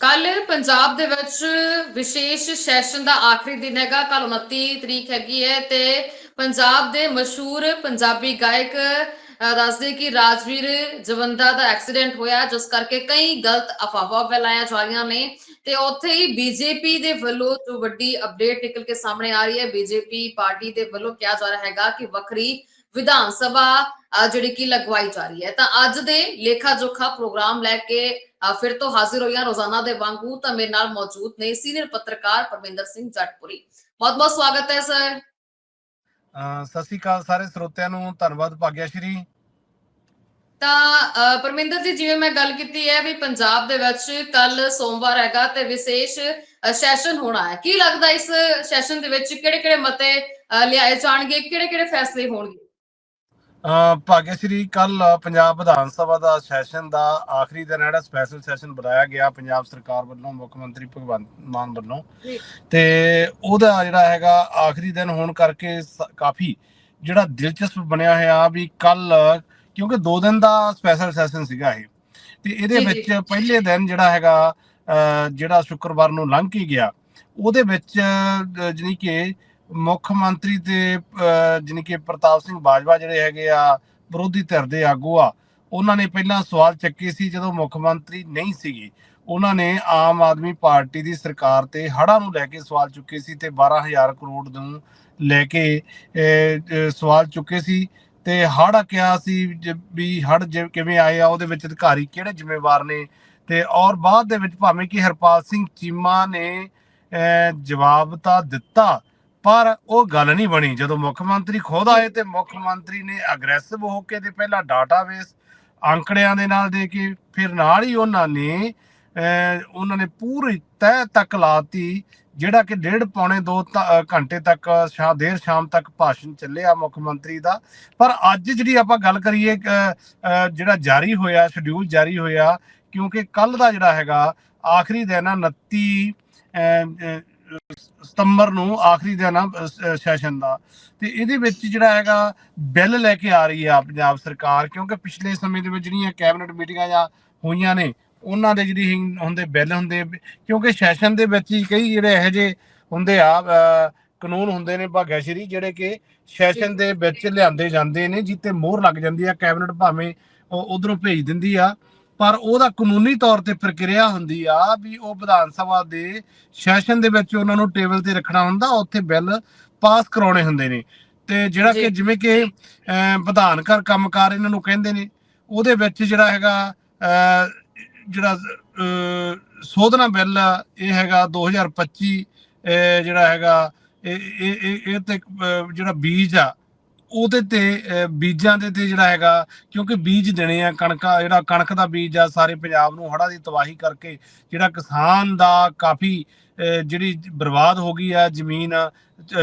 ਕੱਲ ਪੰਜਾਬ ਦੇ ਵਿੱਚ ਵਿਸ਼ੇਸ਼ ਸੈਸ਼ਨ ਦਾ ਆਖਰੀ ਦਿਨ ਹੈਗਾ ਕੱਲ 29 ਤਰੀਕ ਹੈਗੀ ਹੈ ਤੇ ਪੰਜਾਬ ਦੇ ਮਸ਼ਹੂਰ ਪੰਜਾਬੀ ਗਾਇਕ ਦੱਸਦੇ ਕਿ ਰਾਜਵੀਰ ਜਵੰਦਾ ਦਾ ਐਕਸੀਡੈਂਟ ਹੋਇਆ, ਜਿਸ ਕਰਕੇ ਕਈ ਗਲਤ ਅਫਵਾਹਾਂ ਫੈਲਾਈਆਂ ਜਾ ਰਹੀਆਂ ਨੇ ਤੇ ਉੱਥੇ ਹੀ ਬੀਜੇਪੀ ਦੇ ਵੱਲੋਂ ਜੋ ਵੱਡੀ ਅਪਡੇਟ ਨਿਕਲ ਕੇ ਸਾਹਮਣੇ ਆ ਰਹੀ ਹੈ ਬੀਜੇਪੀ ਪਾਰਟੀ ਦੇ ਵੱਲੋਂ ਕਿਹਾ ਜਾ ਰਿਹਾ ਹੈਗਾ ਕਿ ਵੱਖਰੀ ਵਿਧਾਨ ਸਭਾ ਜਿਹੜੀ ਕਿ ਲਗਵਾਈ ਜਾ ਰਹੀ ਹੈ। ਤਾਂ ਅੱਜ ਦੇ ਲੇਖਾ ਜੋਖਾ ਪ੍ਰੋਗਰਾਮ ਲੈ ਕੇ ਫਿਰ ਤੋਂ ਹਾਜ਼ਰ ਹੋਈਆਂ ਰੋਜ਼ਾਨਾ ਦੇ ਵਾਂਗੂ ਤਾਂ ਮੇਰੇ ਨਾਲ ਮੌਜੂਦ ਨੇ ਸੀਨੀਅਰ ਪੱਤਰਕਾਰ ਪਰਮਿੰਦਰ ਸਿੰਘ ਜੱਟਪੁਰੀ। ਬਹੁਤ ਬਹੁਤ ਸਵਾਗਤ ਹੈ ਸਰ। ਸਤਿ ਸ਼੍ਰੀ ਅਕਾਲ ਸਾਰੇ ਸਰੋਤਿਆਂ ਨੂੰ। ਧੰਨਵਾਦ ਭਾਗਿਆ ਸ਼੍ਰੀ। ਤਾਂ ਪਰਮਿੰਦਰ ਜੀ ਜਿਵੇਂ ਮੈਂ ਗੱਲ ਕੀਤੀ ਹੈ ਵੀ ਪੰਜਾਬ ਦੇ ਵਿੱਚ ਕੱਲ ਸੋਮਵਾਰ ਹੈਗਾ ਤੇ ਵਿਸ਼ੇਸ਼ ਸੈਸ਼ਨ ਹੋਣਾ ਹੈ। ਕੀ ਲੱਗਦਾ ਇਸ ਸੈਸ਼ਨ ਦੇ ਵਿੱਚ ਕਿਹੜੇ ਕਿਹੜੇ ਮਤੇ ਲਿਆਏ ਜਾਣਗੇ? ਕਿਹੜੇ ਕਿਹੜੇ ਫੈਸਲੇ ਹੋਣਗੇ? ਭਾਗਿਆ ਸ਼੍ਰੀ ਕੱਲ ਪੰਜਾਬ ਵਿਧਾਨ ਸਭਾ ਦਾ ਸੈਸ਼ਨ ਦਾ ਆਖਰੀ ਦਿਨ ਜਿਹੜਾ ਸਪੈਸ਼ਲ ਸੈਸ਼ਨ ਬੁਲਾਇਆ ਗਿਆ ਪੰਜਾਬ ਸਰਕਾਰ ਵੱਲੋਂ ਮੁੱਖ ਮੰਤਰੀ ਭਗਵੰਤ ਮਾਨ ਵੱਲੋਂ। ਤੇ ਉਹਦਾ ਜਿਹੜਾ ਹੈਗਾ ਆਖਰੀ ਦਿਨ ਹੋਣ ਕਰਕੇ ਕਾਫੀ ਜਿਹੜਾ ਦਿਲਚਸਪ ਬਣਿਆ ਹੋਇਆ ਵੀ ਕੱਲ ਕਿਉਂਕਿ 2 ਦਿਨ ਦਾ ਸਪੈਸ਼ਲ ਸੈਸ਼ਨ ਸੀਗਾ ਇਹ ਤੇ ਇਹਦੇ। ਵਿੱਚ ਪਹਿਲੇ ਦਿਨ ਜਿਹੜਾ ਹੈਗਾ ਜਿਹੜਾ ਸ਼ੁੱਕਰਵਾਰ ਨੂੰ ਲੰਘ ਕੇ ਗਿਆ ਉਹਦੇ ਵਿੱਚ ਜਾਣੀ ਕਿ ਮੁੱਖ ਮੰਤਰੀ ਤੇ ਅਹ, ਕਿ ਪ੍ਰਤਾਪ ਸਿੰਘ ਬਾਜਵਾ ਜਿਹੜੇ ਹੈਗੇ ਆ ਵਿਰੋਧੀ ਧਿਰ ਦੇ ਆਗੂ ਆ ਉਹਨਾਂ ਨੇ ਪਹਿਲਾਂ ਸਵਾਲ ਚੱਕੇ ਸੀ ਜਦੋਂ ਮੁੱਖ ਮੰਤਰੀ ਨਹੀਂ ਸੀਗੇ। ਉਹਨਾਂ ਨੇ ਆਮ ਆਦਮੀ ਪਾਰਟੀ ਦੀ ਸਰਕਾਰ ਤੇ ਹੜ੍ਹਾਂ ਨੂੰ ਲੈ ਕੇ ਸਵਾਲ ਚੁੱਕੇ ਸੀ ਤੇ 12000 ਕਰੋੜ ਨੂੰ ਲੈ ਕੇ ਸਵਾਲ ਚੁੱਕੇ ਸੀ ਤੇ ਹੜ੍ਹ ਕਿਹਾ ਸੀ ਜ- ਵੀ ਹੜ੍ਹ ਜਿ- ਕਿਵੇਂ ਆਏ ਆ ਉਹਦੇ ਵਿੱਚ ਅਧਿਕਾਰੀ ਕਿਹੜੇ ਜ਼ਿੰਮੇਵਾਰ ਨੇ? ਤੇ ਔਰ ਬਾਅਦ ਦੇ ਵਿੱਚ ਭਾਵੇਂ ਕਿ ਹਰਪਾਲ ਸਿੰਘ ਚੀਮਾ ਨੇ ਜਵਾਬ ਤਾਂ ਦਿੱਤਾ ਪਰ ਉਹ ਗੱਲ ਨਹੀਂ ਬਣੀ। ਜਦੋਂ ਮੁੱਖ ਮੰਤਰੀ ਖੁਦ ਆਏ ਤੇ ਮੁੱਖ ਮੰਤਰੀ ਨੇ ਅਗਰੈਸਿਵ ਹੋ ਕੇ ਤੇ ਪਹਿਲਾਂ ਡਾਟਾਬੇਸ ਅੰਕੜਿਆਂ ਦੇ ਨਾਲ ਦੇ ਕੇ ਫਿਰ ਨਾਲ ਹੀ ਉਹਨਾਂ ਨੇ ਉਹਨਾਂ ਨੇ ਪੂਰੀ ਤਹਿ ਤੱਕ ਲਾਤੀ, ਜਿਹੜਾ ਕਿ ਡੇਢ ਪੌਣੇ 2 ਘੰਟੇ ਤੱਕ ਸ਼ਾ, ਦੇਰ ਸ਼ਾਮ ਤੱਕ ਭਾਸ਼ਣ ਚੱਲਿਆ ਮੁੱਖ ਮੰਤਰੀ ਦਾ। ਪਰ ਅੱਜ ਜਿਹੜੀ ਆਪਾਂ ਗੱਲ ਕਰੀਏ ਜਿਹੜਾ ਜਾਰੀ ਹੋਇਆ ਸ਼ਡਿਊਲ ਜਾਰੀ ਹੋਇਆ, ਕਿਉਂਕਿ ਕੱਲ ਦਾ ਜਿਹੜਾ ਹੈਗਾ, ਆਖਰੀ ਦਿਨ ਆ 29 ਸਤੰਬਰ ਨੂੰ ਆਖਰੀ ਦਿਨ ਆ ਸੈਸ਼ਨ ਦਾ। ਤੇ ਇਹਦੇ ਵਿੱਚ ਜਿਹੜਾ ਹੈਗਾ, ਬਿੱਲ ਲੈ ਕੇ ਆ ਰਹੀ ਆ ਪੰਜਾਬ ਸਰਕਾਰ, ਕਿਉਂਕਿ ਪਿਛਲੇ ਸਮੇਂ ਦੇ ਵਿੱਚ ਜਿਹੜੀਆਂ ਕੈਬਨਿਟ ਮੀਟਿੰਗਾਂ ਜਾਂ ਹੋਈਆਂ ਨੇ, ਉਹਨਾਂ ਦੇ ਜਿਹੜੀ ਹੁੰਦੇ ਬਿੱਲ ਹੁੰਦੇ ਕਿਉਂਕਿ ਸੈਸ਼ਨ ਦੇ ਵਿੱਚ ਹੀ ਕਈ ਜਿਹੜੇ ਇਹੋ ਜਿਹੇ ਹੁੰਦੇ ਆ ਕਾਨੂੰਨ ਹੁੰਦੇ ਨੇ ਭਾਗਿਆ ਸ਼੍ਰੀ, ਜਿਹੜੇ ਕਿ ਸੈਸ਼ਨ ਦੇ ਵਿੱਚ ਲਿਆਂਦੇ ਜਾਂਦੇ ਨੇ ਜਿੱਤੇ ਮੋਹਰ ਲੱਗ ਜਾਂਦੀ ਆ, ਕੈਬਨਿਟ ਭਾਵੇਂ ਉਹ ਉਧਰੋਂ ਭੇਜ ਦਿੰਦੀ ਆ। ਪਰ ਉਹਦਾ ਕਾਨੂੰਨੀ ਤੌਰ ਤੇ ਪ੍ਰਕਿਰਿਆ ਹੁੰਦੀ ਆ ਵੀ ਉਹ ਵਿਧਾਨ ਸਭਾ ਦੇ ਸੈਸ਼ਨ ਦੇ ਵਿੱਚ ਉਹਨਾਂ ਨੂੰ ਟੇਬਲ ਤੇ ਰੱਖਣਾ ਹੁੰਦਾ ਉੱਥੇ ਬਿੱਲ ਪਾਸ ਕਰਾਉਣੇ ਹੁੰਦੇ ਨੇ ਤੇ ਜਿਹੜਾ ਕਿ। ਜਿਵੇਂ ਕਿ ਵਿਧਾਨ ਘਰ ਕੰਮਕਾਰ ਇਹਨਾਂ ਨੂੰ ਕਹਿੰਦੇ ਨੇ ਉਹਦੇ ਵਿੱਚ ਜਿਹੜਾ ਹੈਗਾ ਜਿਹੜਾ ਸੋਧਨਾ ਬਿੱਲ ਇਹ ਹੈਗਾ 2025 ਅਹ, ਜਿਹੜਾ ਹੈਗਾ ਇਹ ਇਹ ਇਹ ਤੇ ਜਿਹੜਾ ਬੀਜ ਆ ਉਹਦੇ ਤੇ ਬੀਜਾਂ ਦੇ ਤੇ ਜਿਹੜਾ ਹੈਗਾ, ਕਿਉਂਕਿ ਬੀਜ ਦੇਣੇ ਆ ਕਣਕਾਂ ਜਿਹੜਾ ਕਣਕ ਦਾ ਬੀਜ ਆ, ਸਾਰੇ ਪੰਜਾਬ ਨੂੰ ਹੜ੍ਹਾਂ ਦੀ ਤਬਾਹੀ ਕਰਕੇ ਜਿਹੜਾ ਕਿਸਾਨ ਦਾ ਕਾਫੀ ਜਿਹੜੀ ਬਰਬਾਦ ਹੋ ਗਈ ਆ ਜ਼ਮੀਨ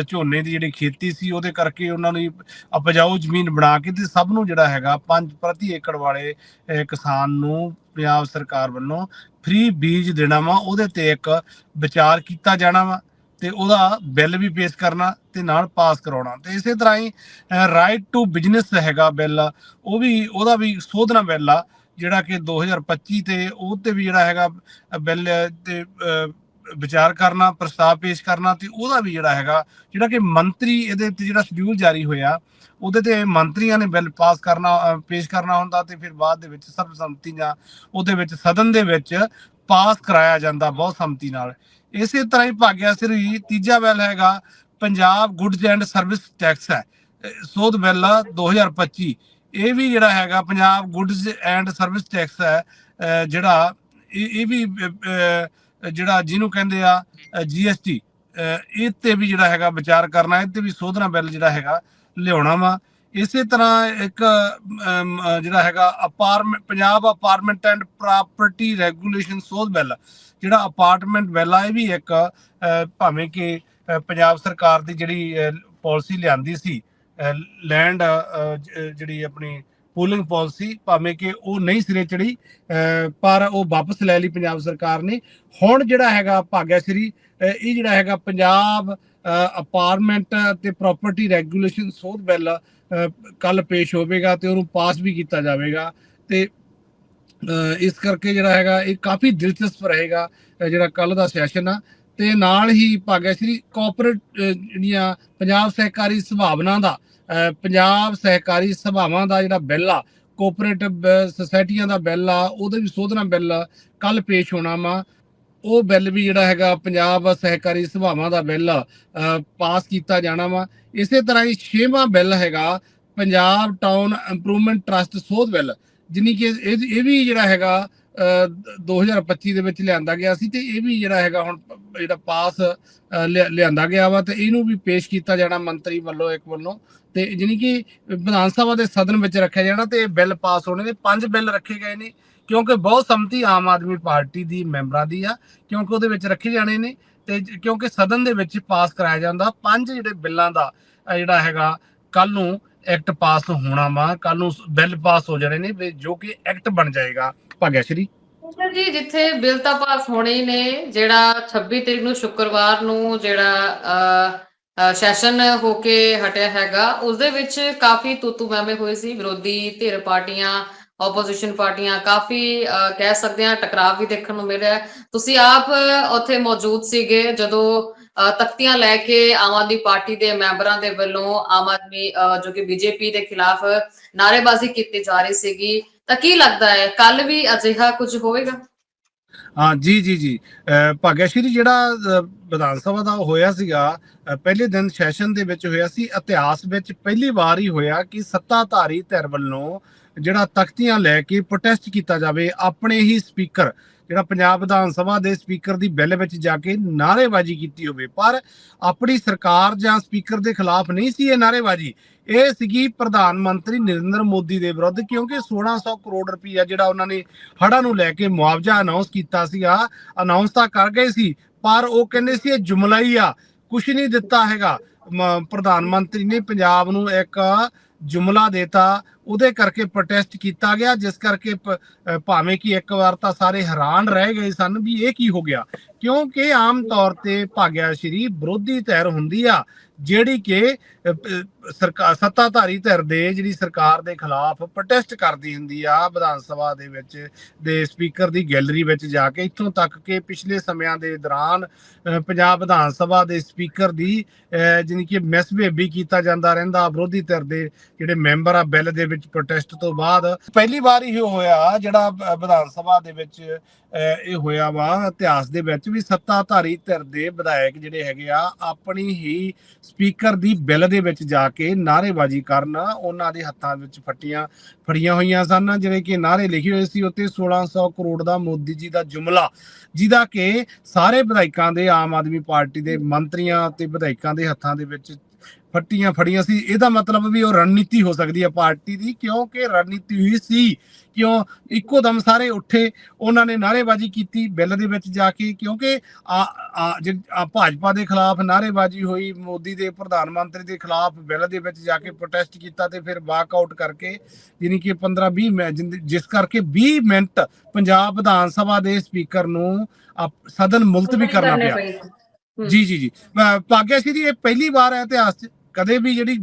ਝੋਨੇ ਦੀ ਜਿਹੜੀ ਖੇਤੀ ਸੀ, ਉਹਦੇ ਕਰਕੇ ਉਹਨਾਂ ਨੂੰ ਉਪਜਾਊ ਜ਼ਮੀਨ ਬਣਾ ਕੇ ਤੇ ਸਭ ਨੂੰ ਜਿਹੜਾ ਹੈਗਾ 5 ਪ੍ਰਤੀ ਏਕੜ ਵਾਲੇ ਕਿਸਾਨ ਨੂੰ ਪੰਜਾਬ ਸਰਕਾਰ ਵੱਲੋਂ ਫ੍ਰੀ ਬੀਜ ਦੇਣਾ ਵਾ, ਉਹਦੇ ਤੇ ਇੱਕ ਵਿਚਾਰ ਕੀਤਾ ਜਾਣਾ ਵਾ। ਤੇ ਉਹਦਾ ਬਿੱਲ ਵੀ ਪੇਸ਼ ਕਰਨਾ ਤੇ ਨਾਲ ਪਾਸ ਕਰਾਉਣਾ। ਤੇ ਇਸੇ ਤਰ੍ਹਾਂ ਹੀ ਰਾਈਟ ਟੂ ਬਿਜ਼ਨਸ ਹੈਗਾ ਬਿੱਲ। ਉਹ ਵੀ, ਉਹਦਾ ਵੀ ਸੋਧਣਾ ਬਿੱਲ ਆ, ਜਿਹੜਾ ਕਿ 2025 ਤੇ ਉਹ ਤੇ ਵੀ ਜਿਹੜਾ ਹੈਗਾ ਬਿੱਲ ਤੇ ਵਿਚਾਰ ਕਰਨਾ, ਪ੍ਰਸਤਾਵ ਪੇਸ਼ ਕਰਨਾ ਤੇ ਉਹਦਾ ਵੀ ਜਿਹੜਾ ਹੈਗਾ, ਜਿਹੜਾ ਕਿ ਮੰਤਰੀ ਇਹਦੇ ਤੇ ਜਿਹੜਾ ਸ਼ਡਿਊਲ ਜਾਰੀ ਹੋਇਆ, ਉਹਦੇ ਤੇ ਮੰਤਰੀਆਂ ਨੇ ਬਿੱਲ ਪਾਸ ਕਰਨਾ ਪੇਸ਼ ਕਰਨਾ ਹੁੰਦਾ ਤੇ ਫਿਰ ਬਾਅਦ ਦੇ ਵਿੱਚ ਸਰਬਸੰਮਤੀ ਜਾਂ ਉਹਦੇ ਵਿੱਚ ਸਦਨ ਦੇ ਵਿੱਚ ਪਾਸ ਕਰਾਇਆ ਜਾਂਦਾ ਬਹੁਤ ਸੰਮਤੀ ਨਾਲ। ਇਸੇ ਤਰ੍ਹਾਂ ਹੀ ਭਾਗਿਆ ਸ੍ਰੀ ਤੀਜਾ ਬਿੱਲ ਹੈਗਾ, Punjab goods and service tax ਹੈ। ਸੋਧ ਬਿੱਲ ਆ 2025 ਇਹ ਵੀ ਜਿਹੜਾ ਹੈਗਾ Punjab goods and service tax ਹੈ ਜਿਹੜਾ ਇਹ ਇਹ ਵੀ ਜਿਹੜਾ ਜਿਹਨੂੰ ਕਹਿੰਦੇ ਆ ਜੀਐਸਟੀ ਇਹ ਤੇ ਵੀ ਜਿਹੜਾ ਹੈਗਾ ਵਿਚਾਰ ਕਰਨਾ, ਇਹ ਤੇ ਵੀ ਸੋਧਣਾ ਬਿੱਲ ਜਿਹੜਾ ਹੈਗਾ, ਲਿਆਉਣਾ ਵਾ। ਇਸੇ ਤਰ੍ਹਾਂ ਇੱਕ ਜਿਹੜਾ ਹੈਗਾ apartment, Punjab apartment and property regulation ਸੋਧ ਬਿੱਲ, ਜਿਹੜਾ ਅਪਾਰਟਮੈਂਟ ਬਿੱਲ ਆ, ਇਹ ਵੀ ਇੱਕ ਭਾਵੇਂ ਕਿ ਪੰਜਾਬ ਸਰਕਾਰ ਦੀ ਜਿਹੜੀ ਪਾਲਿਸੀ ਲਿਆਂਦੀ ਸੀ ਲੈਂਡ ਜਿਹੜੀ ਆਪਣੀ ਪੂਲਿੰਗ ਪਾਲਿਸੀ, ਭਾਵੇਂ ਕਿ ਉਹ ਨਹੀਂ ਸਿਰੇ ਚੜੀ ਪਰ ਉਹ ਵਾਪਸ ਲੈ ਲਈ ਪੰਜਾਬ ਸਰਕਾਰ ਨੇ। ਹੁਣ ਜਿਹੜਾ ਹੈਗਾ ਭਾਗਿਆ ਸ੍ਰੀ ਇਹ ਜਿਹੜਾ ਹੈਗਾ ਪੰਜਾਬ ਅਪਾਰਟਮੈਂਟ ਤੇ ਪ੍ਰਾਪਰਟੀ ਰੈਗੂਲੇਸ਼ਨ ਸੋਧ ਬਿੱਲ ਕੱਲ ਪੇਸ਼ ਹੋਵੇਗਾ ਤੇ ਉਹਨੂੰ ਪਾਸ ਵੀ ਕੀਤਾ ਜਾਵੇਗਾ। ਤੇ ਇਸ ਕਰਕੇ ਜਿਹੜਾ ਹੈਗਾ, ਇਹ ਕਾਫੀ ਦਿਲਚਸਪ ਰਹੇਗਾ ਜਿਹੜਾ ਕੱਲ ਦਾ ਸੈਸ਼ਨ ਆ। ਤੇ ਨਾਲ ਹੀ ਭਾਗਿਆ ਸ਼੍ਰੀ ਕੋਆਪਰੇਟ ਜਿਹੜੀਆਂ ਪੰਜਾਬ ਸਹਿਕਾਰੀ ਸਭਾਵਨਾ ਦਾ ਪੰਜਾਬ ਸਹਿਕਾਰੀ ਸਭਾਵਾਂ ਦਾ ਜਿਹੜਾ ਬਿੱਲ ਆ ਕੋਆਪਰੇਟਿਵ ਸੁਸਾਇਟੀਆਂ ਦਾ ਬਿੱਲ ਆ, ਉਹਦੇ ਵੀ ਸੋਧਣਾ ਬਿੱਲ ਕੱਲ ਪੇਸ਼ ਹੋਣਾ ਵਾ। ਉਹ ਬਿੱਲ ਵੀ ਜਿਹੜਾ ਹੈਗਾ ਪੰਜਾਬ ਸਹਿਕਾਰੀ ਸਭਾਵਾਂ ਦਾ ਬਿੱਲ ਪਾਸ ਕੀਤਾ ਜਾਣਾ ਵਾ। ਇਸੇ ਤਰ੍ਹਾਂ ਹੀ ਛੇਵਾਂ ਬਿੱਲ ਹੈਗਾ ਪੰਜਾਬ ਟਾਊਨ ਇੰਪਰੂਵਮੈਂਟ ਟਰਸਟ ਸੋਧ ਬਿੱਲ ਜਿਨੀ ਕਿ ਇਹ ਵੀ ਜਿਹੜਾ ਹੈਗਾ ਅ, 2025 ਦੇ ਵਿੱਚ ਲਿਆਂਦਾ ਗਿਆ ਸੀ ਤੇ ਇਹ ਵੀ ਜਿਹੜਾ ਹੈਗਾ ਹੁਣ ਜਿਹੜਾ ਪਾਸ ਲਿਆ- ਲਿਆਂਦਾ ਗਿਆ ਵਾ ਤੇ ਇਹਨੂੰ ਵੀ ਪੇਸ਼ ਕੀਤਾ ਜਾਣਾ ਮੰਤਰੀ ਵੱਲੋਂ ਇੱਕ ਵੱਲੋਂ ਤੇ ਜਿਨੀ ਕਿ ਵਿਧਾਨ ਸਭਾ ਦੇ ਸਦਨ ਵਿੱਚ ਰੱਖਿਆ ਜਾਣਾ ਤੇ ਇਹ ਬਿੱਲ ਪਾਸ ਹੋਣੇ ਨੇ। ਪੰਜ ਬਿੱਲ ਰੱਖੇ ਗਏ ਨੇ। ਕਿਉਂਕਿ ਬਹੁਤ ਸੰਮਤੀ ਆਮ ਆਦਮੀ ਪਾਰਟੀ ਦੀ ਮੈਂਬਰਾਂ ਦੀ ਆ, ਕਿਉਂਕਿ ਉਹਦੇ ਵਿੱਚ ਰੱਖੇ ਜਾਣੇ ਨੇ ਤੇ ਕਿਉਂਕਿ ਸਦਨ ਦੇ ਵਿੱਚ ਪਾਸ ਕਰਾਇਆ ਜਾਂਦਾ। ਪੰਜ ਜਿਹੜੇ ਬਿੱਲਾਂ ਦਾ ਜਿਹੜਾ ਹੈਗਾ ਕੱਲ ਨੂੰ ਐਕਟ ਪਾਸ ਹੋਣਾ ਵਾ ਕੱਲ ਨੂੰ ਬਿੱਲ ਪਾਸ ਹੋ ਜਾਣੇ ਨੇ ਜੋ ਕਿ ਐਕਟ ਬਣ ਜਾਏਗਾ। ਭਾਗਿਆ ਸ਼੍ਰੀ। ਜੀ, ਜਿੱਥੇ ਬਿੱਲ ਤਾਂ ਪਾਸ ਹੋਣੇ ਹੀ ਨੇ, ਜਿਹੜਾ 26 ਤਰੀਕ ਨੂੰ ਸ਼ੁੱਕਰਵਾਰ ਨੂੰ ਜਿਹੜਾ ਸੈਸ਼ਨ ਹੋ ਕੇ ਹਟਿਆ ਹੈਗਾ ਉਸ ਦੇ ਵਿੱਚ ਕਾਫੀ ਤੂਤੂ ਮੈਮੇ ਹੋਏ ਸੀ, ਵਿਰੋਧੀ ਧਿਰ ਪਾਰਟੀਆਂ ਆਪੋਜੀਸ਼ਨ ਪਾਰਟੀਆਂ ਕਾਫੀ ਕਹਿ ਸਕਦੇ ਹਾਂ ਟਕਰਾਅ ਵੀ ਦੇਖਣ ਨੂੰ ਮਿਲਿਆ ਤੁਸੀਂ ਆਪ ਉੱਥੇ ਮੌਜੂਦ ਸੀਗੇ ਜਦੋਂ ਤਖਤੀਆਂ ਲੈ ਕੇ ਆਮ ਆਦਮੀ ਪਾਰਟੀ ਦੇ ਮੈਂਬਰਾਂ ਦੇ ਵੱਲੋਂ ਆਮ ਆਦਮੀ ਜੋ ਕਿ ਬੀਜੇਪੀ ਦੇ ਖਿਲਾਫ ਨਾਅਰੇਬਾਜ਼ੀ ਕੀਤੀ ਜਾ ਰਹੀ ਸੀਗੀ। ਤਾਂ ਕੀ ਲੱਗਦਾ ਹੈ ਕੱਲ ਵੀ ਅਜਿਹਾ ਕੁਝ ਹੋਵੇਗਾ? ਹਾਂ ਜੀ ਜੀ ਜੀ। ਅਹ ਜਿਹੜਾ ਵਿਧਾਨ ਸਭਾ ਦਾ ਹੋਇਆ ਸੀਗਾ ਪਹਿਲੇ ਦਿਨ ਸੈਸ਼ਨ ਦੇ ਵਿੱਚ ਹੋਇਆ ਸੀ, ਇਤਿਹਾਸ ਵਿੱਚ ਪਹਿਲੀ ਵਾਰ ਹੀ ਹੋਇਆ ਕਿ ਸੱਤਾਧਾਰੀ ਧਿਰ ਵੱਲੋਂ ਜਿਹੜਾ ਤਖਤੀਆਂ ਲੈ ਕੇ ਪ੍ਰੋਟੈਸਟ ਕੀਤਾ ਜਾਵੇ, ਆਪਣੇ ਹੀ ਸਪੀਕਰ ਜਿਹੜਾ ਪੰਜਾਬ ਵਿਧਾਨ ਸਭਾ ਦੇ ਸਪੀਕਰ ਦੀ ਬਿੱਲ ਵਿੱਚ ਜਾ ਕੇ ਨਾਅਰੇਬਾਜ਼ੀ ਕੀਤੀ ਹੋਵੇ। ਪਰ ਆਪਣੀ ਸਰਕਾਰ ਜਾਂ ਸਪੀਕਰ ਦੇ ਖਿਲਾਫ ਨਹੀਂ ਸੀ ਇਹ ਨਾਅਰੇਬਾਜ਼ੀ। ਇਹ ਸੀਗੀ ਪ੍ਰਧਾਨ ਮੰਤਰੀ ਨਰਿੰਦਰ ਮੋਦੀ ਦੇ ਵਿਰੁੱਧ, ਕਿਉਂਕਿ 1600 ਕਰੋੜ ਰੁਪਈਆ ਜਿਹੜਾ ਉਹਨਾਂ ਨੇ ਹੜ੍ਹਾਂ ਨੂੰ ਲੈ ਕੇ ਮੁਆਵਜ਼ਾ ਅਨਾਉਂਸ ਕੀਤਾ ਸੀਗਾ ਅਨਾਉਂਸ ਤਾਂ ਕਰ ਗਏ ਸੀ, ਪਰ ਉਹ ਕਹਿੰਦੇ ਸੀ ਇਹ ਜੁਮਲਾ ਹੀ ਆ ਕੁਝ ਨਹੀਂ ਦਿੱਤਾ ਹੈਗਾ। ਪ੍ਰਧਾਨ ਮੰਤਰੀ ਨੇ ਪੰਜਾਬ ਨੂੰ ਇੱਕ ਜੁਮਲਾ ਦੇਤਾ ਉਹਦੇ ਕਰਕੇ ਪ੍ਰੋਟੈਸਟ ਕੀਤਾ ਗਿਆ ਜਿਸ ਕਰਕੇ ਭਾਵੇਂ ਕਿ ਇੱਕ ਵਾਰ ਤਾਂ ਸਾਰੇ ਹੈਰਾਨ ਰਹਿ ਗਏ ਸਨ ਵੀ ਇਹ ਕੀ ਹੋ ਗਿਆ। ਕਿਉਂਕਿ ਆਮ ਤੌਰ ਤੇ ਭਾਗਿਆ ਸ਼੍ਰੀ ਵਿਰੋਧੀ ਧਿਰ ਹੁੰਦੀ ਆ ਜਿਹੜੀ ਕਿ ਸਰਕਾਰ ਸੱਤਾਧਾਰੀ ਧਿਰ ਦੇ ਜਿਹੜੀ ਸਰਕਾਰ ਦੇ ਖਿਲਾਫ ਪ੍ਰੋਟੈਸਟ ਕਰਦੀ ਹੁੰਦੀ ਆ ਵਿਧਾਨ ਸਭਾ ਦੇ ਵਿੱਚ ਦੇ ਸਪੀਕਰ ਦੀ ਗੈਲਰੀ ਵਿੱਚ ਜਾ ਕੇ। ਇੱਥੋਂ ਤੱਕ ਕਿ ਪਿਛਲੇ ਸਮਿਆਂ ਦੇ ਦੌਰਾਨ ਅ, ਪੰਜਾਬ ਵਿਧਾਨ ਸਭਾ ਦੇ ਸਪੀਕਰ ਦੀ ਅ, ਜਾਣੀ ਕਿ ਮਿਸਬੀਹੇਵ ਕੀਤਾ ਜਾਂਦਾ ਰਹਿੰਦਾ ਵਿਰੋਧੀ ਧਿਰ ਦੇ ਜਿਹੜੇ ਮੈਂਬਰ ਆ ਬਿੱਲ ਦੇ ਵਿੱਚ ਪ੍ਰੋਟੈਸਟ ਤੋਂ ਬਾਅਦ ਪਹਿਲੀ ਵਾਰ ਹੀ ਹੋਇਆ, ਜਿਹੜਾ ਵਿਧਾਨ ਸਭਾ ਦੇ ਵਿੱਚ ਇਹ ਹੋਇਆ ਵਾ, ਇਤਿਹਾਸ ਦੇ ਵਿੱਚ ਵੀ ਸੱਤਾਧਾਰੀ ਧਿਰ ਦੇ ਵਿਧਾਇਕ ਜਿਹੜੇ ਹੈਗੇ ਆ, ਆਪਣੀ ਹੀ ਸਪੀਕਰ ਦੀ ਬਿੱਲ ਦੇ ਵਿੱਚ ਜਾ ਕੇ ਨਾਅਰੇਬਾਜ਼ੀ ਕਰਨ ਉਹਨਾਂ ਦੇ ਹੱਥਾਂ ਵਿੱਚ ਫੱਟੀਆਂ, ਫੜੀਆਂ ਹੋਈਆਂ ਸਨ। ਜਿਹੜੇ ਕਿ ਨਾਅਰੇ ਲਿਖੇ ਹੋਏ ਸੀ ਉੱਤੇ 1600 ਕਰੋੜ ਦਾ ਮੋਦੀ ਜੀ ਦਾ ਜੁਮਲਾ, ਜਿਹਦਾ ਕਿ ਸਾਰੇ ਵਿਧਾਇਕਾਂ ਦੇ ਆਮ ਆਦਮੀ ਪਾਰਟੀ ਦੇ ਮੰਤਰੀਆਂ ਤੇ ਵਿਧਾਇਕਾਂ ਦੇ ਹੱਥਾਂ ਦੇ ਵਿੱਚ ਫੱਟੀਆਂ ਫੜੀਆਂ ਸੀ। ਇਹਦਾ ਮਤਲਬ ਵੀ ਉਹ ਰਣਨੀਤੀ ਹੋ ਸਕਦੀ ਹੈ ਪਾਰਟੀ ਦੀ ਕਿਉਂਕਿ ਰਣਨੀਤੀ ਹੋਈ ਸੀ। ਕਿਉਂ? ਇੱਕੋ ਦਮ ਸਾਰੇ ਉੱਠੇ ਉਹਨਾਂ ਨੇ ਨਾਅਰੇਬਾਜ਼ੀ ਕੀਤੀ ਬਿੱਲ ਦੇ ਵਿੱਚ ਜਾ ਕੇ ਕਿਉਂਕਿ ਆ ਜਿ- ਭਾਜਪਾ ਦੇ ਖਿਲਾਫ ਨਾਅਰੇਬਾਜ਼ੀ ਹੋਈ ਮੋਦੀ ਦੇ ਪ੍ਰਧਾਨ ਮੰਤਰੀ ਦੇ ਖਿਲਾਫ ਬਿੱਲ ਦੇ ਵਿੱਚ ਜਾ ਕੇ ਪ੍ਰੋਟੈਸਟ ਕੀਤਾ ਤੇ ਫਿਰ ਵਾਕਆਊਟ ਕਰਕੇ ਯਾਨੀ ਕਿ 15 20 ਮਿੰ- ਜਿੰਦ- ਜਿਸ ਕਰਕੇ 20 ਮਿੰਟ ਪੰਜਾਬ ਵਿਧਾਨ ਸਭਾ ਦੇ ਸਪੀਕਰ ਨੂੰ ਸਦਨ ਮੁਲਤਵੀ ਕਰਨਾ ਪਿਆ। ਜੀ ਜੀ ਜੀ। ਭਾਗਿਆ ਸ਼੍ਰੀ ਇਹ ਪਹਿਲੀ ਵਾਰ ਹੈ ਇਤਿਹਾਸ 'ਚ। ਕਦੇ ਵੀ ਜਿਹੜੀ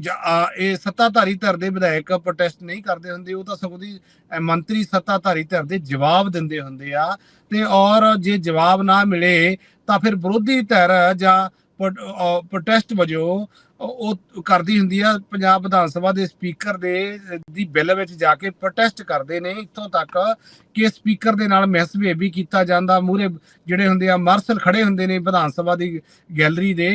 ਇਹ ਸੱਤਾਧਾਰੀ ਧਿਰ ਦੇ ਵਿਧਾਇਕ ਪ੍ਰੋਟੈਸਟ ਨਹੀਂ ਕਰਦੇ ਹੁੰਦੇ, ਉਹ ਤਾਂ ਸਗੋਂ ਦੀ ਮੰਤਰੀ ਸੱਤਾਧਾਰੀ ਧਿਰ ਦੇ ਜਵਾਬ ਦਿੰਦੇ ਹੁੰਦੇ ਆ। ਤੇ ਔਰ ਜੇ ਜਵਾਬ ਨਾ ਮਿਲੇ, ਤਾਂ ਫਿਰ ਵਿਰੋਧੀ ਧਿਰ ਜਾਂ ਪ੍ਰੋਟੈਸਟ ਵਜੋਂ ਉਹ ਕਰਦੀ ਹੁੰਦੀ ਆ ਪੰਜਾਬ ਵਿਧਾਨ ਸਭਾ ਦੇ ਸਪੀਕਰ ਦੇ ਦੀ ਬਿੱਲ ਵਿੱਚ ਜਾ ਕੇ ਪ੍ਰੋਟੈਸਟ ਕਰਦੇ ਨੇ। ਇੱਥੋਂ ਤੱਕ ਕਿ ਸਪੀਕਰ ਦੇ ਨਾਲ ਮਿਸਬੀਹੇਵ ਵੀ ਕੀਤਾ ਜਾਂਦਾ। ਮੂਰੇ ਜਿਹੜੇ ਹੁੰਦੇ ਆ ਮਾਰਸ਼ਲ ਖੜੇ ਹੁੰਦੇ ਨੇ ਵਿਧਾਨ ਸਭਾ ਦੀ ਗੈਲਰੀ ਦੇ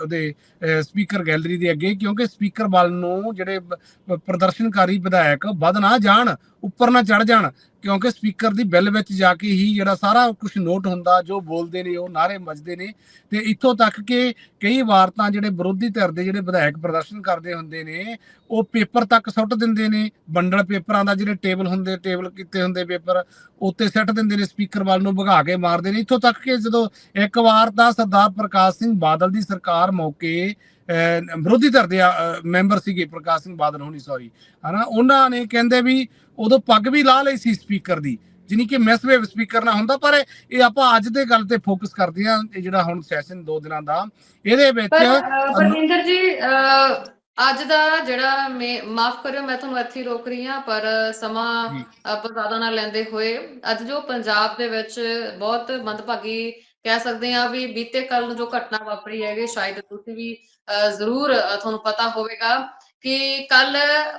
ਉਹਦੇ ਸਪੀਕਰ ਗੈਲਰੀ ਦੇ ਅੱਗੇ, ਕਿਉਂਕਿ ਸਪੀਕਰ ਵੱਲ ਨੂੰ ਜਿਹੜੇ ਪ੍ਰਦਰਸ਼ਨਕਾਰੀ ਵਿਧਾਇਕ ਵੱਧ ਨਾ ਜਾਣ, ਉੱਪਰ ਨਾ ਚੜ ਜਾਣ। ਕਿਉਂਕਿ ਸਪੀਕਰ ਦੀ ਬਿੱਲ ਵਿੱਚ ਜਾ ਕੇ ਹੀ ਜਿਹੜਾ ਸਾਰਾ ਕੁਝ ਨੋਟ ਹੁੰਦਾ, ਜੋ ਬੋਲਦੇ ਨੇ, ਉਹ ਨਾਰੇ ਵੱਜਦੇ ਨੇ। ਤੇ ਇੱਥੋਂ ਤੱਕ ਕਿ ਕਈ ਵਾਰ ਤਾਂ ਜਿਹੜੇ ਵਿਰੋਧੀ ਧਿਰ ਦੇ ਜਿਹੜੇ ਵਿਧਾਇਕ ਪ੍ਰਦਰਸ਼ਨ ਕਰਦੇ ਹੁੰਦੇ ਨੇ, ਉਹ ਪੇਪਰ ਤੱਕ ਸੁੱਟ ਦਿੰਦੇ ਨੇ। ਬੰਡਲ ਪੇਪਰਾਂ ਦਾ ਜਿਹੜੇ ਟੇਬਲ ਹੁੰਦੇ, ਟੇਬਲ ਕੀਤੇ ਹੁੰਦੇ ਪੇਪਰ ਉੱਤੇ ਸੱਟ ਦਿੰਦੇ ਨੇ, ਸਪੀਕਰ ਵੱਲ ਨੂੰ ਭਗਾ ਕੇ ਮਾਰਦੇ ਨੇ। ਇੱਥੋਂ ਤੱਕ ਕਿ ਜਦੋਂ ਇੱਕ ਵਾਰ ਤਾਂ ਸਰਦਾਰ ਪ੍ਰਕਾਸ਼ ਸਿੰਘ ਬਾਦਲ ਦੀ ਸਰਕਾਰ ਮੌਕੇ ਵਿਰੋਧੀ ਧਿਰ ਦੇ ਮੈਂਬਰ ਸੀਗੇ ਪ੍ਰਕਾਸ਼ ਸਿੰਘ ਬਾਦਲ ਹੋਣੀ ਸੌਰੀ ਹਨਾ ਉਹਨਾਂ ਨੇ ਕਹਿੰਦੇ ਵੀ ਉਦੋਂ ਪੱਗ ਵੀ ਲਾ ਲਈ ਸੀ ਸਪੀਕਰ ਦੀ ਜਿਨੀ ਕਿ ਮਿਸਵੇਵ ਸਪੀਕਰ ਨਾ ਹੁੰਦਾ ਪਰ ਇਹ ਆਪਾਂ ਅੱਜ ਦੇ ਗੱਲ ਤੇ ਫੋਕਸ ਕਰਦੇ ਇਹ ਜਿਹੜਾ ਹੁਣ ਸੈਸ਼ਨ ਦੋ ਦਿਨਾਂ ਦਾ। ਇਹਦੇ ਵਿੱਚ ਪਰਮਿੰਦਰ ਜੀ ਅੱਜ ਦਾ ਜਿਹੜਾ ਮੈਂ ਮਾਫ ਕਰਿਓ ਮੈਂ ਤੁਹਾਨੂੰ ਇੱਥੇ ਰੋਕ ਰਹੀ ਹਾਂ ਪਰ ਸਮਾਂ ਆਪਾਂ ਜ਼ਿਆਦਾ ਨਾ ਲੈਂਦੇ ਹੋਏ ਅੱਜ ਜੋ ਪੰਜਾਬ ਦੇ ਵਿੱਚ ਬਹੁਤ ਮੰਦਭਾਗੀ ਕਹਿ ਸਕਦੇ ਹਾਂ ਵੀ ਬੀਤੇ ਕੱਲ ਨੂੰ ਜੋ ਘਟਨਾ ਵਾਪਰੀ ਹੈਗੀ ਸ਼ਾਇਦ ਤੁਸੀਂ ਵੀ ਜ਼ਰੂਰ ਤੁਹਾਨੂੰ ਪਤਾ ਹੋਵੇਗਾ ਕਿ ਕੱਲ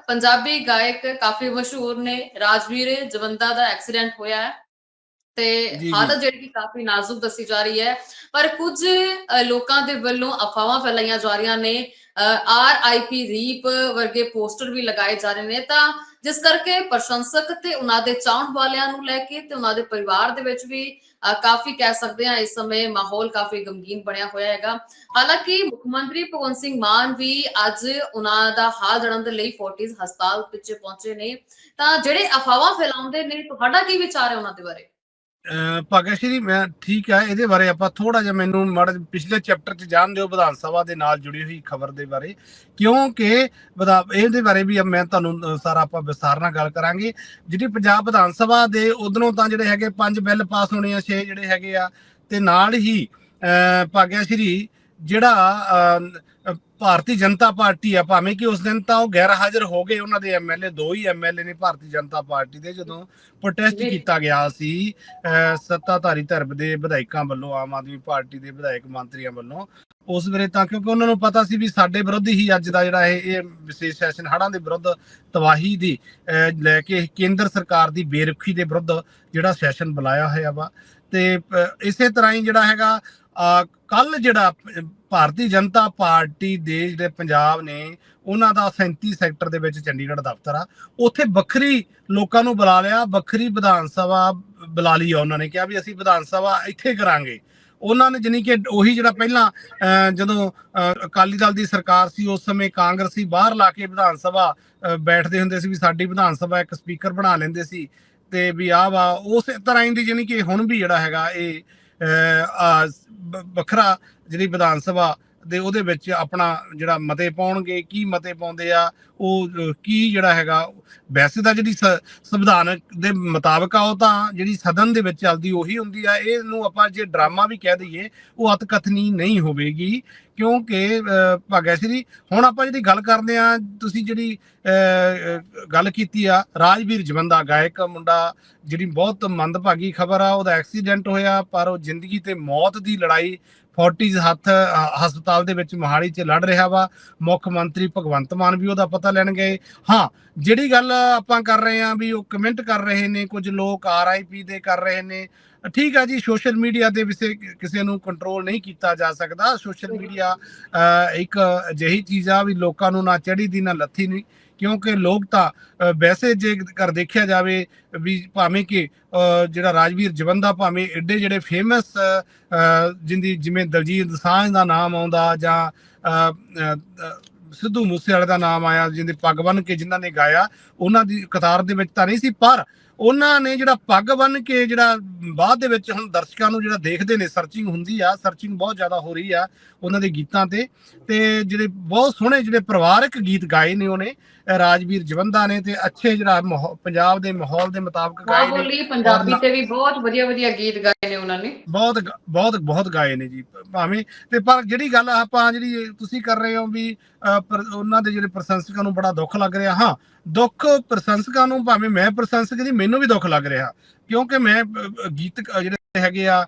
ਪੰਜਾਬੀ ਗਾਇਕ ਕਾਫੀ ਮਸ਼ਹੂਰ ਨੇ ਰਾਜਵੀਰ ਜਵੰਦਾ ਦਾ ਐਕਸੀਡੈਂਟ ਹੋਇਆ ਹੈ ਤੇ। ਹਾਲਤ ਜਿਹੜੀ ਕਿ ਕਾਫੀ ਨਾਜ਼ੁਕ ਦੱਸੀ ਜਾ ਰਹੀ ਹੈ ਪਰ ਕੁਝ ਲੋਕਾਂ ਦੇ ਵੱਲੋਂ ਅਫਵਾਹਾਂ ਫੈਲਾਈਆਂ ਜਾ ਰਹੀਆਂ ਨੇ ਆਰ ਆਈ ਪੀ ਰੀਪ ਵਰਗੇ ਪੋਸਟਰ ਵੀ ਲਗਾਏ ਜਾ ਰਹੇ ਨੇ ਤਾਂ ਜਿਸ ਕਰਕੇ ਪ੍ਰਸ਼ੰਸਕ ਤੇ ਉਹਨਾਂ ਦੇ ਚਾਹਣ ਵਾਲਿਆਂ ਨੂੰ ਲੈ ਕੇ ਤੇ ਉਹਨਾਂ ਦੇ ਪਰਿਵਾਰ ਦੇ ਵਿੱਚ ਵੀ ਅਹ, ਕਾਫੀ ਕਹਿ ਸਕਦੇ ਹਾਂ ਇਸ ਸਮੇਂ ਮਾਹੌਲ ਕਾਫੀ ਗਮਗੀਨ ਬਣਿਆ ਹੋਇਆ ਹੈਗਾ। ਹਾਲਾਂਕਿ ਮੁੱਖ ਮੰਤਰੀ ਭਗਵੰਤ ਸਿੰਘ ਮਾਨ ਵੀ ਅੱਜ ਉਹਨਾਂ ਦਾ ਹਾਲ ਜਾਣਨ ਦੇ ਲਈ ਫੋਰਟਿਸ ਹਸਪਤਾਲ ਵਿੱਚ ਪਹੁੰਚੇ ਨੇ। ਤਾਂ ਜਿਹੜੇ ਅਫਵਾਹਾਂ ਫੈਲਾਉਂਦੇ ਨੇ ਤੁਹਾਡਾ ਕੀ ਵਿਚਾਰ ਹੈ ਉਹਨਾਂ ਦੇ ਬਾਰੇ? ਭਗਤ ਸ਼੍ਰੀ ਮੈਂ ਠੀਕ ਹੈ ਇਹਦੇ ਬਾਰੇ ਆਪਾਂ ਥੋੜਾ ਜਿਹਾ ਮੈਨੂੰ ਮਾੜਾ ਪਿਛਲੇ ਚੈਪਟਰ 'ਚ ਜਾਣ ਦਿਓ ਵਿਧਾਨ ਸਭਾ ਦੇ ਨਾਲ ਜੁੜੀ ਹੋਈ ਖਬਰ ਦੇ ਬਾਰੇ। ਕਿਉਂਕਿ ਵਿਧਾ ਇਹਦੇ ਬਾਰੇ ਵੀ ਮੈਂ ਤੁਹਾਨੂੰ ਸਾਰਾ ਆਪਾਂ ਵਿਸਥਾਰ ਨਾਲ ਗੱਲ ਕਰਾਂਗੇ। ਜਿਹੜੀ ਪੰਜਾਬ ਵਿਧਾਨ ਸਭਾ ਦੇ ਉਧਰੋਂ ਤਾਂ ਜਿਹੜੇ ਹੈਗੇ ਪੰਜ ਬਿੱਲ ਪਾਸ ਹੋਣੇ ਆ ਛੇ ਜਿਹੜੇ ਹੈਗੇ ਆ ਤੇ ਨਾਲ ਹੀ ਅਹ, ਸ਼੍ਰੀ ਜਿਹੜਾ ਭਾਰਤੀ ਜਨਤਾ ਪਾਰਟੀ ਆ ਭਾਵੇਂ ਕਿ ਉਸ ਦਿਨ ਤਾਂ ਉਹ ਗੈਰ ਹਾਜ਼ਰ ਹੋ ਗਏ ਉਹਨਾਂ ਦੇ ਐਮਐਲਏ ਦੋ ਹੀ ਐਮਐਲਏ ਨੇ ਭਾਰਤੀ ਜਨਤਾ ਪਾਰਟੀ ਦੇ ਜਦੋਂ ਪ੍ਰੋਟੈਸਟ। ਕੀਤਾ ਗਿਆ ਸੀ ਸੱਤਾਧਾਰੀ ਧਰਮ ਦੇ ਵਿਧਾਇਕਾਂ ਵੱਲੋਂ ਆਮ ਆਦਮੀ ਪਾਰਟੀ ਦੇ ਵਿਧਾਇਕ ਮੰਤਰੀਆਂ ਵੱਲੋਂ ਉਸ ਵੇਲੇ ਤਾਂ ਕਿਉਂਕਿ ਉਹਨਾਂ ਨੂੰ ਪਤਾ ਸੀ ਵੀ ਸਾਡੇ ਵਿਰੁੱਧ ਹੀ ਅੱਜ ਦਾ ਜਿਹੜਾ ਇਹ ਇਹ ਵਿਸ਼ੇਸ਼ ਸੈਸ਼ਨ ਹੜ੍ਹਾਂ ਦੇ ਵਿਰੁੱਧ ਤਬਾਹੀ ਦੀ ਲੈ ਕੇ ਕੇਂਦਰ ਸਰਕਾਰ ਦੀ ਬੇਰੁਖੀ ਦੇ ਵਿਰੁੱਧ ਜਿਹੜਾ ਸੈਸ਼ਨ ਬੁਲਾਇਆ ਹੋਇਆ ਵਾ ਤੇ ਇਸੇ ਤਰ੍ਹਾਂ ਹੀ ਜਿਹੜਾ ਹੈਗਾ ਕੱਲ ਜਿਹੜਾ ਭਾਰਤੀ ਜਨਤਾ ਪਾਰਟੀ ਦੇ ਜਿਹੜੇ ਪੰਜਾਬ ਨੇ ਉਹਨਾਂ ਦਾ 37 ਸੈਕਟਰ ਦੇ ਵਿੱਚ ਚੰਡੀਗੜ੍ਹ ਦਫ਼ਤਰ ਆ। ਉੱਥੇ ਵੱਖਰੀ ਲੋਕਾਂ ਨੂੰ ਬੁਲਾ ਲਿਆ ਵੱਖਰੀ ਵਿਧਾਨ ਸਭਾ ਬੁਲਾ ਲਈ ਉਹਨਾਂ ਨੇ ਕਿਹਾ ਵੀ ਅਸੀਂ ਵਿਧਾਨ ਸਭਾ ਇੱਥੇ ਕਰਾਂਗੇ। ਉਹਨਾਂ ਨੇ ਜਾਨੀ ਕਿ ਉਹੀ ਜਿਹੜਾ ਪਹਿਲਾਂ ਅਹ, ਜਦੋਂ ਅਹ, ਅਕਾਲੀ ਦਲ ਦੀ ਸਰਕਾਰ ਸੀ ਉਸ ਸਮੇਂ ਕਾਂਗਰਸੀ ਬਾਹਰ ਲਾ ਕੇ ਵਿਧਾਨ ਸਭਾ ਬੈਠਦੇ ਹੁੰਦੇ ਸੀ ਵੀ ਸਾਡੀ ਵਿਧਾਨ ਸਭਾ ਇੱਕ ਸਪੀਕਰ ਬਣਾ ਲੈਂਦੇ ਸੀ। ਤੇ ਵੀ ਆਹ ਵਾ ਉਸੇ ਤਰ੍ਹਾਂ ਹੀ ਦੀ ਜਾਣੀ ਕਿ ਹੁਣ ਵੀ ਜਿਹੜਾ ਹੈਗਾ ਇਹ ਵੱਖਰਾ ਜਿਹੜੀ ਵਿਧਾਨ ਸਭਾ ਦੇ ਉਹਦੇ ਵਿੱਚ ਆਪਣਾ ਜਿਹੜਾ ਮਤੇ ਪਾਉਣਗੇ ਕੀ ਮਤੇ ਪਾਉਂਦੇ ਆ ਉਹ ਕੀ ਜਿਹੜਾ ਹੈਗਾ ਵੈਸੇ ਤਾਂ ਜਿਹੜੀ ਸ- ਸੰਵਿਧਾਨ ਦੇ ਮੁਤਾਬਕ ਆ ਉਹ ਤਾਂ ਜਿਹੜੀ ਸਦਨ ਦੇ ਵਿੱਚ ਚੱਲਦੀ ਉਹੀ ਹੁੰਦੀ ਆ। ਇਹਨੂੰ ਆਪਾਂ ਜੇ ਡਰਾਮਾ ਵੀ ਕਹਿ ਦਈਏ ਉਹ ਅਤਕਥਨੀ ਨਹੀਂ ਹੋਵੇਗੀ ਕਿਉਂਕਿ ਅਹ, ਭਾਗਿਆ ਸ਼੍ਰੀ ਹੁਣ ਆਪਾਂ ਜਿਹੜੀ ਗੱਲ ਕਰਦੇ ਆ ਤੁਸੀਂ ਜਿਹੜੀ ਅਹ, ਗੱਲ ਕੀਤੀ ਆ ਰਾਜਵੀਰ ਜਵੰਦਾ ਗਾਇਕ ਮੁੰਡਾ ਜਿਹੜੀ ਬਹੁਤ ਮੰਦਭਾਗੀ ਖਬਰ ਆ ਉਹਦਾ ਐਕਸੀਡੈਂਟ ਹੋਇਆ ਪਰ ਉਹ ਜ਼ਿੰਦਗੀ ਤੇ ਮੌਤ ਦੀ ਲੜਾਈ ਫੋਰਟੀਜ਼ ਹੱਥ ਹਸਪਤਾਲ ਦੇ ਵਿੱਚ ਮੋਹਾਲੀ 'ਚ ਲੜ ਰਿਹਾ ਵਾ। ਮੁੱਖ ਮੰਤਰੀ ਭਗਵੰਤ ਮਾਨ ਵੀ ਉਹਦਾ ਪਤਾ ਲੈਣ ਗਏ। ਹਾਂ, ਜਿਹੜੀ ਗੱਲ ਆਪਾਂ ਕਰ ਰਹੇ ਆ ਵੀ ਉਹ ਕਮੈਂਟ ਕਰ ਰਹੇ ਨੇ, ਕੁਝ ਲੋਕ ਆਰਆਈਪੀ ਦੇ ਕਰ ਰਹੇ ਨੇ। ਠੀਕ ਆ ਜੀ, ਸੋਸ਼ਲ ਮੀਡੀਆ ਦੇ ਵਿਸੇ ਕਿਸੇ ਨੂੰ ਕੰਟਰੋਲ ਨਹੀਂ ਕੀਤਾ ਜਾ ਸਕਦਾ। ਸੋਸ਼ਲ ਮੀਡੀਆ ਇੱਕ ਅਜਿਹੀ ਚੀਜ਼ ਆ ਵੀ ਲੋਕਾਂ ਨੂੰ ਨਾ ਚੜੀ ਦੀ, ਨਾ ਲੱਥੀ ਨਹੀਂ ਕਿਉਂਕਿ ਲੋਕ ਤਾਂ ਵੈਸੇ ਜੇ ਕਰ ਦੇਖਿਆ ਜਾਵੇ ਵੀ ਭਾਵੇਂ ਕਿ ਜਿਹੜਾ ਰਾਜਵੀਰ ਜਵੰਦਾ ਭਾਵੇਂ ਐਡੇ ਜਿਹੜੇ ਫੇਮਸ ਜਿੰਦੀ ਜਿਵੇਂ ਦਲਜੀਤ ਦੋਸਾਂਝ ਦਾ ਨਾਮ ਆਉਂਦਾ ਜਾਂ ਸਿੱਧੂ ਮੂਸੇਵਾਲੇ ਦਾ ਨਾਮ ਆਇਆ, ਜਿੰਦੇ ਪੱਗ ਬੰਨ ਕੇ ਜਿਨ੍ਹਾਂ ਨੇ ਗਾਇਆ, ਉਹਨਾਂ ਦੀ ਕਤਾਰ ਦੇ ਵਿੱਚ ਤਾਂ ਨਹੀਂ ਸੀ, ਪਰ ਉਹਨਾਂ ਨੇ ਜਿਹੜਾ ਪੱਗ ਬੰਨ ਕੇ ਜਿਹੜਾ ਬਾਅਦ ਦੇ ਵਿੱਚ ਹੁਣ ਦਰਸ਼ਕਾਂ ਨੂੰ ਜਿਹੜਾ ਦੇਖਦੇ ਨੇ ਸਰਚਿੰਗ ਹੁੰਦੀ ਆ ਸਰਚਿੰਗ ਬਹੁਤ ਜ਼ਿਆਦਾ ਹੋ ਰਹੀ ਆ ਉਹਨਾਂ ਦੇ ਗੀਤਾਂ ਤੇ। ਤੇ ਜਿਹੜੇ ਬਹੁਤ ਸੋਹਣੇ ਜਿਹੜੇ ਪਰਿਵਾਰਕ ਗੀਤ ਗਾਏ ਨੇ ਉਹਨੇ ਰਾਜਵੀਰ ਜਵੰਦਾ ਨੇ ਤੇ ਅੱਛੇ ਜਿਹੜਾ ਪੰਜਾਬ ਦੇ ਮਾਹੌਲ ਦੇ ਮੁਤਾਬਕ ਗਾਏ ਨੇ। ਬੋਲੀ ਪੰਜਾਬੀ ਤੇ ਵੀ ਬਹੁਤ ਵਧੀਆ ਵਧੀਆ ਗੀਤ ਗਾਏ ਨੇ ਉਹਨਾਂ ਨੇ। ਬਹੁਤ ਬਹੁਤ ਬਹੁਤ ਗਾਏ ਨੇ ਜੀ ਭਾਵੇਂ ਤੇ ਪਰ ਜਿਹੜੀ ਗੱਲ ਆਪਾਂ ਜਿਹੜੀ ਤੁਸੀਂ ਕਰ ਰਹੇ ਹੋ ਵੀ ਉਹਨਾਂ ਦੇ ਜਿਹੜੇ ਪ੍ਰਸ਼ੰਸਕਾਂ ਨੂੰ ਬੜਾ ਦੁੱਖ ਲੱਗ ਰਿਹਾ, ਹਾਂ, ਦੁੱਖ ਪ੍ਰਸ਼ੰਸਕਾਂ ਨੂੰ ਭਾਵੇਂ ਮੈਂ ਪ੍ਰਸ਼ੰਸਕ ਜੀ ਮੈਨੂੰ ਵੀ ਦੁੱਖ ਲੱਗ ਰਿਹਾ, ਕਿਉਂਕਿ ਮੈਂ ਗੀਤ ਜਿਹੜੇ ਹੈਗੇ ਆ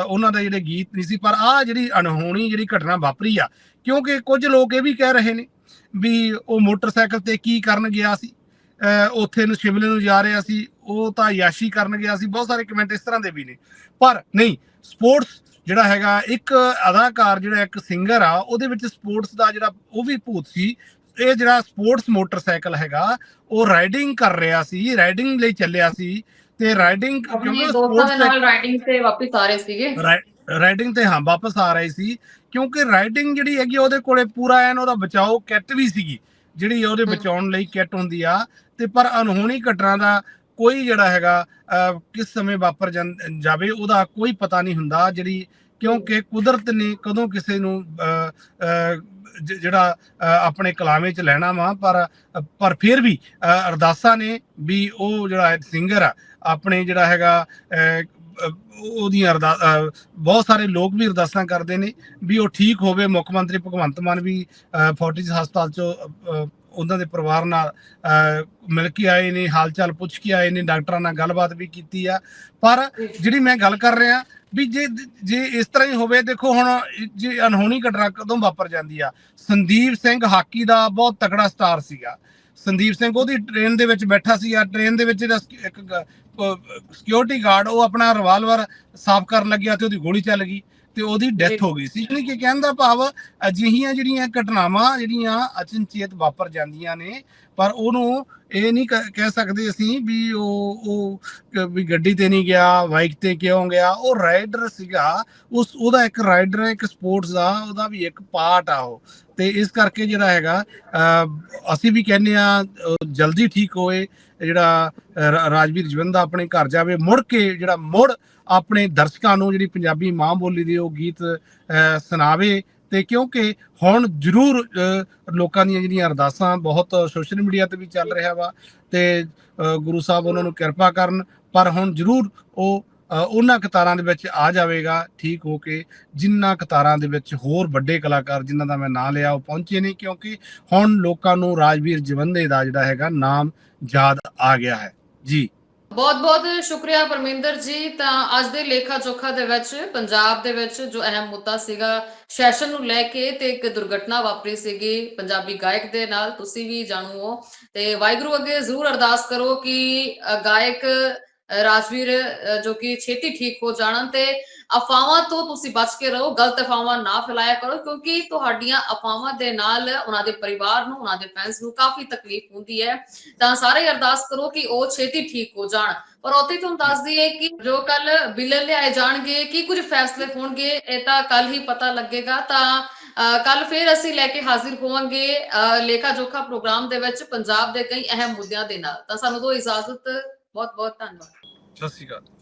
ਉਹਨਾਂ ਦੇ ਜਿਹੜੇ ਗੀਤ ਨਹੀਂ ਸੀ, ਪਰ ਆ ਜਿਹੜੀ ਅਣਹੋਣੀ ਜਿਹੜੀ ਘਟਨਾ ਵਾਪਰੀ ਆ, ਕਿਉਂਕਿ ਕੁਝ ਲੋਕ ਇਹ ਵੀ ਕਹਿ ਰਹੇ ਨੇ ਵੀ ਉਹ ਮੋਟਰਸਾਈਕਲ ਤੇ ਕੀ ਕਰਨ ਗਿਆ ਸੀ ਉੱਥੇ ਨੂੰ ਸ਼ਿਮਲੇ ਨੂੰ ਜਾ ਰਿਹਾ ਸੀ, ਉਹ ਤਾਂ ਯਾਸ਼ੀ ਕਰਨ ਗਿਆ ਸੀ, ਬਹੁਤ ਸਾਰੇ ਕਮੈਂਟ ਇਸ ਤਰ੍ਹਾਂ ਦੇ ਵੀ ਨੇ, ਪਰ ਨਹੀਂ, ਸਪੋਰਟਸ ਜਿਹੜਾ ਹੈਗਾ ਇੱਕ ਅਦਾਕਾਰ ਜਿਹੜਾ ਇੱਕ ਸਿੰਗਰ ਆ ਉਹਦੇ ਵਿੱਚ ਸਪੋਰਟਸ ਦਾ ਜਿਹੜਾ ਉਹ ਵੀ ਭੂਤ ਸੀ ਇਹ ਜਿਹੜਾ ਸਪੋਰਟਸ ਮੋਟਰਸਾਈਕਲ ਹੈਗਾ ਉਹ ਰਾਈਡਿੰਗ ਕਰ ਰਿਹਾ ਸੀ ਰਾਈਡਿੰਗ ਲਈ ਚੱਲਿਆ ਸੀ ਤੇ ਰਾਈਡਿੰਗ ਦੋਸਤਾਂ ਦੇ ਨਾਲ ਰਾਈਡਿੰਗ ਤੇ ਵਾਪਸ ਆ ਰਹੇ ਸੀਗੇ ਰਾਈਡਿੰਗ ਤੇ ਹਾਂ ਵਾਪਸ ਆ ਰਹੀ ਸੀ ਕਿਉਂਕਿ ਰਾਈਡਿੰਗ ਜਿਹੜੀ ਹੈਗੀ ਉਹਦੇ ਕੋਲੇ ਪੂਰਾ ਐਨ ਉਹਦਾ ਬਚਾਓ ਕਿੱਟ ਵੀ ਸੀਗੀ ਜਿਹੜੀ ਉਹਦੇ। ਬਚਾਉਣ ਲਈ ਕਿੱਟ ਹੁੰਦੀ ਆ ਤੇ ਪਰ ਅਨਹੋਣੀ ਘਟਨਾ ਦਾ ਕੋਈ ਜਿਹੜਾ ਹੈਗਾ ਕਿਸ ਸਮੇਂ ਵਾਪਰ ਜਾਂ- ਜਾਵੇ ਉਹਦਾ ਕੋਈ ਪਤਾ ਨਹੀਂ ਹੁੰਦਾ ਜਿਹੜੀ ਕਿਉਂਕਿ ਕੁਦਰਤ ਨੇ ਕਦੋਂ ਕਿਸੇ ਨੂੰ ਜਿਹੜਾ ਆਪਣੇ ਕਲਾਮੇ ਚ ਲੈਣਾ ਵਾ ਪਰ ਪਰ ਫਿਰ ਵੀ ਅਰਦਾਸਾਂ ਨੇ ਵੀ ਉਹ ਜਿਹੜਾ ਸਿੰਗਰ ਆ ਆਪਣੇ ਜਿਹੜਾ ਹੈਗਾ ਉਹਦੀਆਂ ਅਰਦਾ ਬਹੁਤ ਸਾਰੇ ਲੋਕ ਵੀ ਅਰਦਾਸਾਂ ਕਰਦੇ ਨੇ ਵੀ ਉਹ ਠੀਕ ਹੋਵੇ। ਮੁੱਖ ਮੰਤਰੀ ਭਗਵੰਤ ਮਾਨ ਵੀ ਅ, ਫੋਰਟਿਸ ਹਸਪਤਾਲ ਚੋਂ ਉਹਨਾਂ ਦੇ ਪਰਿਵਾਰ ਨਾਲ ਮਿਲ ਕੇ ਆਏ ਨੇ ਹਾਲ ਚਾਲ ਪੁੱਛ ਕੇ ਆਏ ਨੇ, ਡਾਕਟਰਾਂ ਨਾਲ ਗੱਲਬਾਤ ਵੀ ਕੀਤੀ ਆ। ਪਰ ਜਿਹੜੀ ਮੈਂ ਗੱਲ ਕਰ ਰਿਹਾ ਵੀ ਜੇ ਜੇ ਇਸ ਤਰ੍ਹਾਂ ਹੀ ਹੋਵੇ, ਦੇਖੋ ਹੁਣ ਜੇ ਅਨਹੋਣੀ ਘਟਨਾ ਕਦੋਂ ਵਾਪਰ ਜਾਂਦੀ ਆ? ਸੰਦੀਪ ਸਿੰਘ ਹਾਕੀ ਦਾ ਬਹੁਤ ਤਕੜਾ ਸਟਾਰ ਸੀਗਾ। ਸੰਦੀਪ ਸਿੰਘ ਉਹਦੀ ਟ੍ਰੇਨ ਦੇ ਵਿੱਚ ਬੈਠਾ ਸੀ, ਆ ਟ੍ਰੇਨ ਦੇ ਵਿੱਚ ਜਿਹੜਾ ਇੱਕ ਸਿਕਿਉਰਿਟੀ ਗਾਰਡ ਉਹ ਆਪਣਾ ਰਿਵਾਲਵਰ ਸਾਫ਼ ਕਰਨ ਲੱਗਿਆ ਤੇ ਉਹਦੀ ਗੋਲੀ ਚੱਲ ਗਈ। ਤੇ ਉਹਦੀ ਡੈਥ ਹੋ ਗਈ ਸੀ। ਯਾਨੀ ਕਿ ਕਹਿਣ ਦਾ ਭਾਵ ਅਜਿਹੀਆਂ ਜਿਹੜੀਆਂ ਘਟਨਾਵਾਂ ਜਿਹੜੀਆਂ ਅਚਨਚੇਤ ਵਾਪਰ ਜਾਂਦੀਆਂ ਨੇ ਪਰ ਉਹਨੂੰ ਇਹ ਨਹੀਂ ਕਹਿ ਸਕਦੇ ਅਸੀਂ ਵੀ ਉਹ ਉਹ ਵੀ ਗੱਡੀ ਤੇ ਨਹੀਂ ਗਿਆ ਬਾਈਕ ਤੇ ਕਿਉਂ ਗਿਆ ਉਹ ਰਾਈਡਰ ਸੀਗਾ ਉਸ ਉਹਦਾ ਇੱਕ ਰਾਈਡਰ ਇੱਕ ਸਪੋਰਟਸ ਦਾ ਉਹਦਾ ਵੀ ਇੱਕ ਪਾਰਟ ਆ ਉਹ। ਤੇ ਇਸ ਕਰਕੇ ਜਿਹੜਾ ਹੈਗਾ ਅਸੀਂ ਵੀ ਕਹਿੰਦੇ ਆ ਜਲਦੀ ਠੀਕ ਹੋਏ ਜਿਹੜਾ ਰਾਜਵੀਰ ਜਵੰਦਾ ਆਪਣੇ ਘਰ ਜਾਵੇ ਮੁੜ ਕੇ ਜਿਹੜਾ ਮੁੜ ਆਪਣੇ ਦਰਸ਼ਕਾਂ ਨੂੰ ਜਿਹੜੀ ਪੰਜਾਬੀ ਮਾਂ ਬੋਲੀ ਦੇ ਉਹ ਗੀਤ ਸੁਣਾਵੇ ਤੇ ਕਿਉਂਕਿ ਹੁਣ ਜ਼ਰੂਰ ਲੋਕਾਂ ਦੀਆਂ ਜਿਹੜੀਆਂ ਅਰਦਾਸਾਂ ਬਹੁਤ ਸੋਸ਼ਲ ਮੀਡੀਆ ਤੇ ਵੀ ਚੱਲ ਰਿਹਾ ਵਾ ਤੇ ਗੁਰੂ ਸਾਹਿਬ ਉਹਨਾਂ ਨੂੰ ਕਿਰਪਾ ਕਰਨ, ਪਰ ਹੁਣ ਜ਼ਰੂਰ ਉਹ ਉਹਨਾਂ ਕਤਾਰਾਂ ਦੇ ਵਿੱਚ ਆ ਜਾਵੇਗਾ, ਠੀਕ ਹੋ ਕੇ ਜਿਨ੍ਹਾਂ ਕਤਾਰਾਂ ਦੇ ਵਿੱਚ ਹੋਰ ਵੱਡੇ ਕਲਾਕਾਰ ਜਿਨ੍ਹਾਂ ਦਾ ਮੈਂ ਨਾਂ ਲਿਆ ਉਹ ਪਹੁੰਚੇ ਨਹੀਂ ਕਿਉਂਕਿ ਹੁਣ ਲੋਕਾਂ ਨੂੰ ਰਾਜਵੀਰ ਜਵੰਦੇ ਦਾ ਜਿਹੜਾ ਹੈਗਾ ਨਾਮ ਯਾਦ ਆ ਗਿਆ ਹੈ। ਜੀ। ਬਹੁਤ-ਬਹੁਤ ਸ਼ੁਕਰੀਆ ਪਰਮਿੰਦਰ ਜੀ। ਤਾਂ ਅੱਜ ਦੇ ਲੇਖਾ ਜੋਖਾ ਦੇ ਵਿੱਚ, ਪੰਜਾਬ ਦੇ ਵਿੱਚ ਜੋ ਅਹਿਮ ਮੁੱਦਾ ਸੀਗਾ ਸੈਸ਼ਨ ਨੂੰ ਲੈ ਕੇ ਤੇ ਇੱਕ ਦੁਰਘਟਨਾ ਵਾਪਰੀ ਸੀਗੀ ਪੰਜਾਬੀ ਗਾਇਕ ਦੇ ਨਾਲ, ਤੁਸੀਂ ਵੀ ਜਾਣੂ ਹੋ। ਤੇ ਵਾਹਿਗੁਰੂ ਅੱਗੇ ਜ਼ਰੂਰ ਅਰਦਾਸ ਕਰੋ ਕਿ ਗਾਇਕ ਰਾਜਵੀਰ ਜੋ ਕਿ ਛੇਤੀ ਠੀਕ ਹੋ ਜਾਣ ਤੇ ਅਫਵਾਹਾਂ ਤੋਂ ਤੁਸੀਂ ਬਚ ਕੇ ਰਹੋ ਗਲਤ ਅਫਵਾਹਾਂ ਨਾ ਫੈਲਾਇਆ ਕਰੋ ਕਿਉਂਕਿ ਤੁਹਾਡੀਆਂ ਅਫਵਾਹਾਂ ਦੇ ਨਾਲ ਉਹਨਾਂ ਦੇ ਪਰਿਵਾਰ ਨੂੰ ਉਹਨਾਂ ਦੇ ਫੈਨਸ ਨੂੰ ਕਾਫੀ ਤਕਲੀਫ ਹੁੰਦੀ ਹੈ। ਤਾਂ ਸਾਰੇ ਅਰਦਾਸ ਕਰੋ ਕਿ ਉਹ ਛੇਤੀ ਠੀਕ ਹੋ ਜਾਣ। ਪਰ ਉੱਥੇ ਤੁਹਾਨੂੰ ਦੱਸ ਦਈਏ ਕਿ ਜੋ ਕੱਲ ਬਿੱਲ ਲਿਆਏ ਜਾਣਗੇ ਕੀ ਕੁਝ ਫੈਸਲੇ ਹੋਣਗੇ ਇਹ ਤਾਂ ਕੱਲ ਹੀ ਪਤਾ ਲੱਗੇਗਾ। ਤਾਂ ਕੱਲ ਫੇਰ ਅਸੀਂ ਲੈ ਕੇ ਹਾਜ਼ਰ ਹੋਵਾਂਗੇ ਅ, ਲੇਖਾ ਜੋਖਾ ਪ੍ਰੋਗਰਾਮ ਦੇ ਵਿੱਚ ਪੰਜਾਬ ਦੇ ਕਈ ਅਹਿਮ ਮੁੱਦਿਆਂ ਦੇ ਨਾਲ। ਤਾਂ ਸਾਨੂੰ ਦੋ ਇਜਾਜ਼ਤ ਬਹੁਤ ਬਹੁਤ ਧੰਨਵਾਦ। ਸਤਿ ਸ਼੍ਰੀ ਅਕਾਲ।